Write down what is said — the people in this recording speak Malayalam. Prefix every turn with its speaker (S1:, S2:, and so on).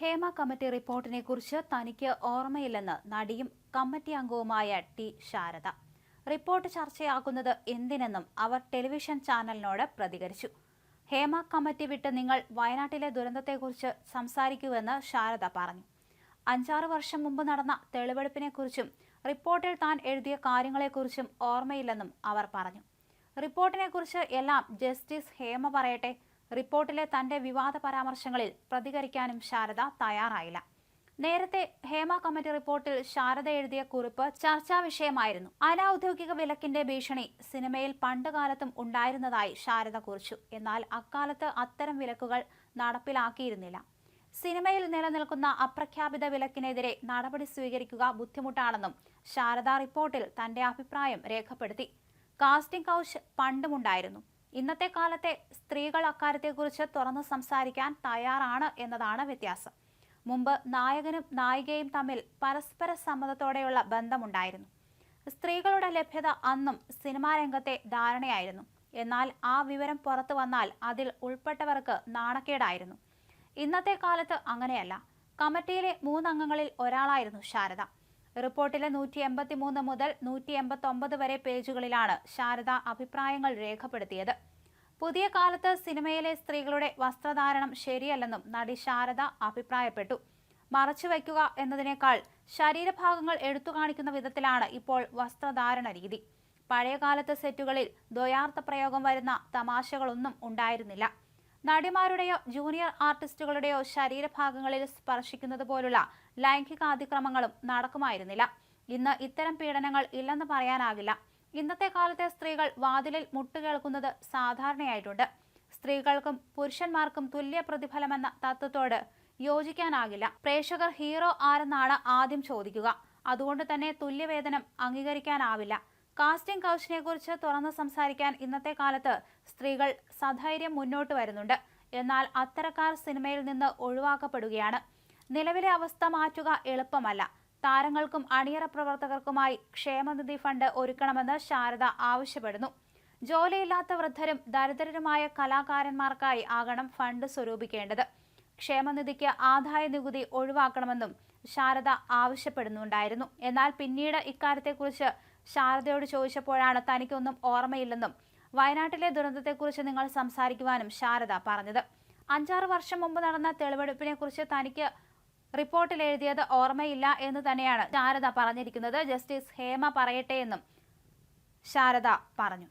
S1: ഹേമ കമ്മിറ്റി റിപ്പോർട്ടിനെ കുറിച്ച് തനിക്ക് ഓർമ്മയില്ലെന്ന് നടിയും കമ്മിറ്റി അംഗവുമായ ടി ശാരദ. റിപ്പോർട്ട് ചർച്ചയാക്കുന്നത് എന്തിനെന്നും അവർ ടെലിവിഷൻ ചാനലിനോട് പ്രതികരിച്ചു. ഹേമ കമ്മിറ്റി വിട്ട് നിങ്ങൾ വയനാട്ടിലെ ദുരന്തത്തെക്കുറിച്ച് സംസാരിക്കുമെന്ന് ശാരദ പറഞ്ഞു. അഞ്ചാറ് വർഷം മുമ്പ് നടന്ന തെളിവെടുപ്പിനെക്കുറിച്ചും റിപ്പോർട്ടിൽ താൻ എഴുതിയ കാര്യങ്ങളെക്കുറിച്ചും ഓർമ്മയില്ലെന്നും അവർ പറഞ്ഞു. റിപ്പോർട്ടിനെക്കുറിച്ച് എല്ലാം ജസ്റ്റിസ് ഹേമ പറയട്ടെ റിപ്പോർട്ടിലെ തന്റെ വിവാദ പരാമർശങ്ങളിൽ പ്രതികരിക്കാനും ശാരദ തയ്യാറായില്ല. നേരത്തെ ഹേമ കമ്മിറ്റി റിപ്പോർട്ടിൽ ശാരദ എഴുതിയ കുറിപ്പ് ചർച്ചാ വിഷയമായിരുന്നു. അനൌദ്യോഗിക വിലക്കിന്റെ ഭീഷണി സിനിമയിൽ പണ്ടുകാലത്തും ഉണ്ടായിരുന്നതായി ശാരദ കുറിച്ചു. എന്നാൽ അക്കാലത്ത് അത്തരം വിലക്കുകൾ നടപ്പിലാക്കിയിരുന്നില്ല. സിനിമയിൽ നിലനിൽക്കുന്ന അപ്രഖ്യാപിത വിലക്കിനെതിരെ നടപടി സ്വീകരിക്കുക ബുദ്ധിമുട്ടാണെന്നും ശാരദ റിപ്പോർട്ടിൽ തന്റെ അഭിപ്രായം രേഖപ്പെടുത്തി. കാസ്റ്റിംഗ് കൗച്ച് പണ്ടുമുണ്ടായിരുന്നു. ഇന്നത്തെ കാലത്തെ സ്ത്രീകൾ അക്കാര്യത്തെക്കുറിച്ച് തുറന്ന് സംസാരിക്കാൻ തയ്യാറാണ് എന്നതാണ് വ്യത്യാസം. മുമ്പ് നായകനും നായികയും തമ്മിൽ പരസ്പര സമ്മതത്തോടെയുള്ള ബന്ധമുണ്ടായിരുന്നു. സ്ത്രീകളുടെ ലഭ്യത അന്നും സിനിമാ രംഗത്തെ ധാരണയായിരുന്നു. എന്നാൽ ആ വിവരം പുറത്തു വന്നാൽ അതിൽ ഉൾപ്പെട്ടവർക്ക് നാണക്കേടായിരുന്നു. ഇന്നത്തെ കാലത്ത് അങ്ങനെയല്ല. കമ്മിറ്റിയിലെ മൂന്നംഗങ്ങളിൽ ഒരാളായിരുന്നു ശാരദ. റിപ്പോർട്ടിലെ നൂറ്റി എൺപത്തി മൂന്ന് മുതൽ നൂറ്റി എൺപത്തി ഒമ്പത് വരെ പേജുകളിലാണ് ശാരദ അഭിപ്രായങ്ങൾ രേഖപ്പെടുത്തിയത്. പുതിയ കാലത്ത് സിനിമയിലെ സ്ത്രീകളുടെ വസ്ത്രധാരണം ശരിയല്ലെന്നും നടി ശാരദ അഭിപ്രായപ്പെട്ടു. മറച്ചുവെക്കുക എന്നതിനേക്കാൾ ശരീരഭാഗങ്ങൾ എടുത്തു കാണിക്കുന്ന വിധത്തിലാണ് ഇപ്പോൾ വസ്ത്രധാരണ രീതി. പഴയകാലത്തെ സെറ്റുകളിൽ ദ്വയാർത്ഥ പ്രയോഗം വരുന്ന തമാശകളൊന്നും ഉണ്ടായിരുന്നില്ല. നടിമാരുടെയോ ജൂനിയർ ആർട്ടിസ്റ്റുകളുടെയോ ശരീരഭാഗങ്ങളിൽ സ്പർശിക്കുന്നത് പോലുള്ള ലൈംഗിക അതിക്രമങ്ങളും നടക്കുമായിരുന്നില്ല. ഇന്ന് ഇത്തരം പീഡനങ്ങൾ ഇല്ലെന്ന് പറയാനാകില്ല. ഇന്നത്തെ കാലത്തെ സ്ത്രീകൾ വാതിലിൽ മുട്ടുകേൾക്കുന്നത് സാധാരണയായിട്ടുണ്ട്. സ്ത്രീകൾക്കും പുരുഷന്മാർക്കും തുല്യ പ്രതിഫലമെന്ന തത്വത്തോട് യോജിക്കാനാകില്ല. പ്രേക്ഷകർ ഹീറോ ആരെന്നാണ് ആദ്യം ചോദിക്കുക. അതുകൊണ്ട് തന്നെ തുല്യവേതനം അംഗീകരിക്കാനാവില്ല. കാസ്റ്റിംഗ് കൗച്ചിനെ കുറിച്ച് തുറന്നു സംസാരിക്കാൻ ഇന്നത്തെ കാലത്ത് സ്ത്രീകൾ സധൈര്യം മുന്നോട്ട് വരുന്നുണ്ട്. എന്നാൽ അത്തരക്കാർ സിനിമയിൽ നിന്ന് ഒഴിവാക്കപ്പെടുകയാണ്. നിലവിലെ അവസ്ഥ മാറ്റുക എളുപ്പമല്ല. താരങ്ങൾക്കും അണിയറ പ്രവർത്തകർക്കുമായി ക്ഷേമനിധി ഫണ്ട് ഒരുക്കണമെന്ന് ശാരദ ആവശ്യപ്പെടുന്നു. ജോലിയില്ലാത്ത വൃദ്ധരും ദരിദ്രരുമായ കലാകാരന്മാർക്കായി ആകണം ഫണ്ട് സ്വരൂപിക്കേണ്ടത്. ക്ഷേമനിധിക്ക് ആദായ നികുതി ഒഴിവാക്കണമെന്നും ശാരദ ആവശ്യപ്പെടുന്നുണ്ടായിരുന്നു. എന്നാൽ പിന്നീട് ഇക്കാര്യത്തെക്കുറിച്ച് ശാരദയോട് ചോദിച്ചപ്പോഴാണ് തനിക്കൊന്നും ഓർമ്മയില്ലെന്നും വയനാട്ടിലെ ദുരന്തത്തെക്കുറിച്ച് നിങ്ങൾ സംസാരിക്കുവാനും ശാരദ പറഞ്ഞത്. അഞ്ചാറ് വർഷം മുമ്പ് നടന്ന തെളിവെടുപ്പിനെക്കുറിച്ച് തനിക്ക് റിപ്പോർട്ടിൽ എഴുതിയത് ഓർമ്മയില്ല എന്ന് തന്നെയാണ് ശാരദ പറഞ്ഞിരിക്കുന്നത്. ജസ്റ്റിസ് ഹേമ പറയട്ടെ എന്നും ശാരദ പറഞ്ഞു.